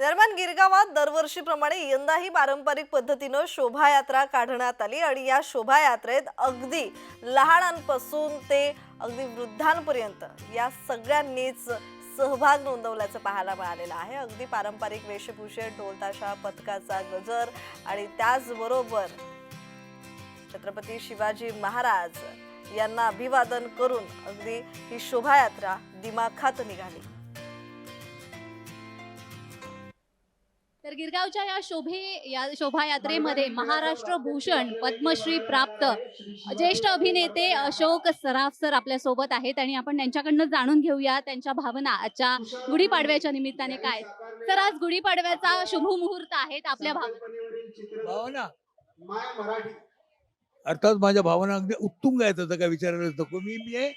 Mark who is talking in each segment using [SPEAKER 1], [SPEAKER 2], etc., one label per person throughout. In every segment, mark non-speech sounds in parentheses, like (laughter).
[SPEAKER 1] दरम्यान गिरगावात दरवर्षीप्रमाणे यंदाही पारंपरिक पद्धतीनं शोभायात्रा काढण्यात आली आणि या शोभायात्रेत अगदी लहानांपासून ते अगदी वृद्धांपर्यंत या सगळ्यांनीच सहभाग नोंदवल्याचं पाहायला मिळालेलं आहे. अगदी पारंपरिक वेशभूषेत ढोलताशा पथकाचा गजर आणि त्याचबरोबर छत्रपती शिवाजी महाराज यांना अभिवादन करून अगदी ही शोभायात्रा दिमाखात निघाली.
[SPEAKER 2] तर गिरगावच्या या शोभे या शोभायात्रेमध्ये महाराष्ट्र भूषण पद्मश्री प्राप्त ज्येष्ठ अभिनेते अशोक सराफ सर आपल्यासोबत आहेत आणि आपण त्यांच्याकडनं जाणून घेऊया त्यांच्या भावना आजच्या गुढीपाडव्याच्या निमित्ताने काय तर आज गुढीपाडव्याचा शुभ मुहूर्त आहेत आपल्या भावना.
[SPEAKER 3] भावना अर्थात माझ्या भावना अगदी उत्तुंग आहेत आता काय विचारायलाच नको. मी मी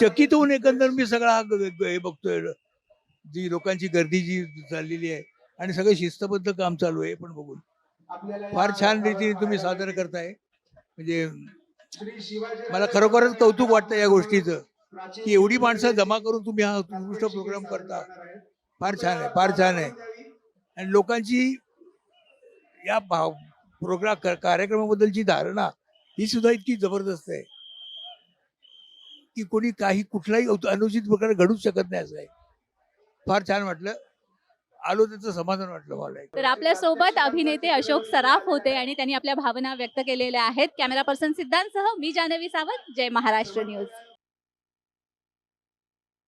[SPEAKER 3] चकित होऊन एकंदर मी सगळा हा हे बघतोय. जी लोकांची गर्दी जी चाललेली आहे आणि सगळं शिस्तबद्ध काम चालू आहे पण बघून. फार छान रीतीने तुम्ही सादर करताय. म्हणजे मला खरोखरच कौतुक वाटतं या गोष्टीचं की एवढी माणसं जमा करून तुम्ही हा उत्कृष्ट प्रोग्राम करता. फार छान आहे फार छान आहे. आणि लोकांची या भाव प्रोग्राम कार्यक्रमाबद्दलची धारणा ही सुद्धा इतकी जबरदस्त आहे की कोणी काही कुठलाही अनु- अनुचित प्रकार घडूच शकत नाही असं आहे. फार छान वाटलं. आलो त्याचं समाधान वाटलं मला
[SPEAKER 2] तर आपल्यासोबत अभिनेते अशोक सराफ होते आणि त्यांनी आपल्या भावना व्यक्त केलेल्या आहेत. कॅमेरा पर्सन सिद्धांतसह मी जानवी सावंत जय महाराष्ट्र न्यूज.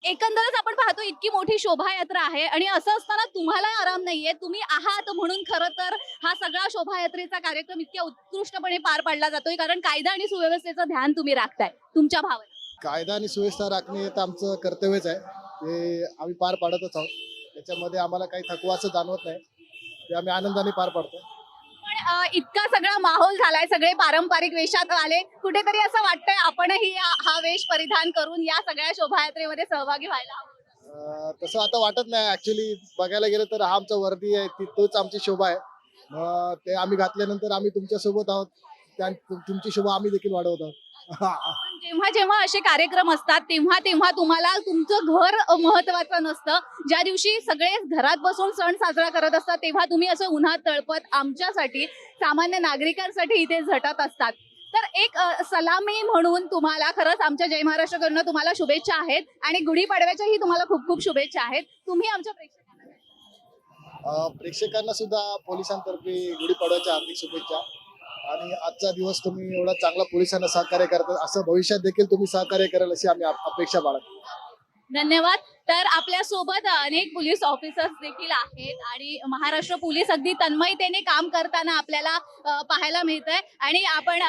[SPEAKER 2] एकंदरच आपण पाहतो इतकी मोठी शोभायात्रा आहे आणि असं असताना तुम्हाला आराम नाहीये. तुम्ही आहात म्हणून खरं तर हा सगळा शोभायात्रेचा कार्यक्रम इतक्या उत्कृष्टपणे पार पाडला जातोय. कारण कायदा आणि सुव्यवस्थेचं ध्यान तुम्ही राखताय. तुमच्या भावना.
[SPEAKER 4] कायदा आणि सुव्यवस्था राखणे हे तर आमचं कर्तव्यच आहे. ते आम्ही पार पाडतच आहोत. त्याच्यामध्ये आम्हाला काही थकवा असं जाणवत नाही. ते आम्ही आनंदाने पार पाडतो
[SPEAKER 2] पण अ, इतका सगळा माहोल झालाय सगळे पारंपरिक वेशात आले. कुठेतरी असं वाटतंय आपणही हा- हा वेश परिधान करून या सगळ्या शोभायात्रेमध्ये सहभागी व्हायला हवं.
[SPEAKER 4] अं, तसं आता वाटत नाही. ऍक्च्युली बघायला गेलं तर हा आमचा वर्दी आहे. ती तोच आमची शोभा आहे. मग ते आम्ही घातल्यानंतर आम्ही तुमच्यासोबत आहोत. त्या तुम- तुमची शोभा आम्ही देखील वाढवत आहोत. (laughs)
[SPEAKER 2] जेव्हा जेव्हा असे कार्यक्रम असतात तेव्हा तेव्हा तुम्हाला तुमचं घर महत्वाचं नसतं. ज्या दिवशी सगळे घरात बसून सण साजरा करत असतात तेव्हा तुम्ही असं उन्हात तळपत आमच्यासाठी सामान्य नागरिकांसाठी इथे झटत असतात. तर एक सलामी म्हणून तुम्हाला खरंच आमच्या जय महाराष्ट्रकडनं तुम्हाला शुभेच्छा आहेत आणि गुढीपाडव्याच्याही तुम्हाला खूप खूप शुभेच्छा आहेत. तुम्ही आमच्या प्रेक्षकांना
[SPEAKER 4] प्रेक्षकांना सुद्धा पोलिसांतर्फे गुढीपाडव्याच्या हार्दिक शुभेच्छा. आणि आजचा दिवस तुम्ही एवढा चांगला पोलिसांना सहकार्य करता असं भविष्यात देखील तुम्ही सहकार्य कराल अशी आम्ही अपेक्षा बाळगतो.
[SPEAKER 2] धन्यवाद. तर आपल्यासोबत अनेक पोलीस ऑफिसर्स देखील आहेत आणि महाराष्ट्र पोलीस अगदी तन्मयतेने काम करताना आपल्याला पाहायला मिळत आहे आणि आपण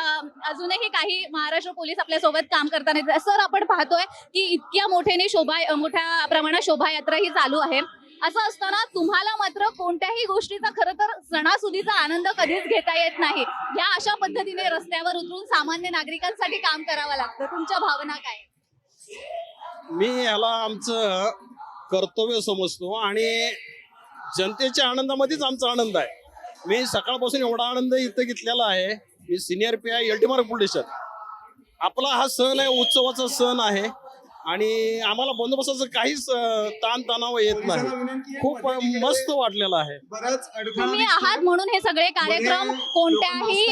[SPEAKER 2] अजूनही काही महाराष्ट्र पोलीस आपल्यासोबत काम करताना सर आपण पाहतोय की इतक्या मोठ्याने शोभा मोठ्या प्रमाणात शोभायात्रा ही चालू आहे. असं असताना तुम्हाला मात्र कोणत्याही गोष्टीचा खरं तर सणासुदीचा आनंद कधीच घेता येत नाही. या अशा पद्धतीने रस्त्यावर उतरून सामान्य नागरिकांसाठी काम करावं लागतं. तुमच्या भावना काय?
[SPEAKER 5] मी याला आमचं कर्तव्य समजतो आणि जनतेच्या आनंदामध्येच आमचा आनंद आहे. मी सकाळपासून एवढा आनंद इथं घेतलेला आहे. मी senior P I L T मार्ग आपला हा सण आहे उत्सवाचा सण आहे. आणि आम्हाला बंदोबस्ताचं काहीच ताणतणाव येत नाही. खूप मस्त वाटलेलं आहे.
[SPEAKER 2] तुम्ही आहात म्हणून हे सगळे कार्यक्रम कोणत्याही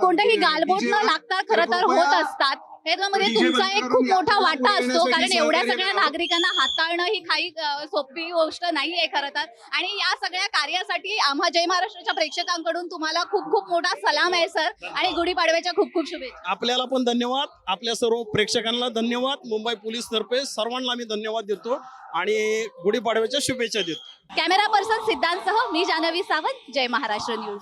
[SPEAKER 2] कोणत्याही गालबोट न लागता खरं तर होत असतात. त्याच्यामध्ये तुमचा एक खूप मोठा वाटा असतो. कारण एवढ्या सगळ्या नागरिकांना हाताळणं ही काही सोपी गोष्ट नाहीये खरं तर. आणि या सगळ्या कार्यासाठी आम्हा जय महाराष्ट्राच्या प्रेक्षकांकडून तुम्हाला खूप खूप मोठा सलाम आहे सर. आणि गुढीपाडव्याच्या खूप खूप शुभेच्छा.
[SPEAKER 5] आपल्याला पण धन्यवाद. आपल्या सर्व प्रेक्षकांना धन्यवाद. मुंबई पोलीस तर्फे सर्वांना मी धन्यवाद देतो आणि गुढीपाडव्याच्या शुभेच्छा देतो.
[SPEAKER 2] कॅमेरा पर्सन सिद्धांतसह मी जानवी सावंत जय महाराष्ट्र न्यूज.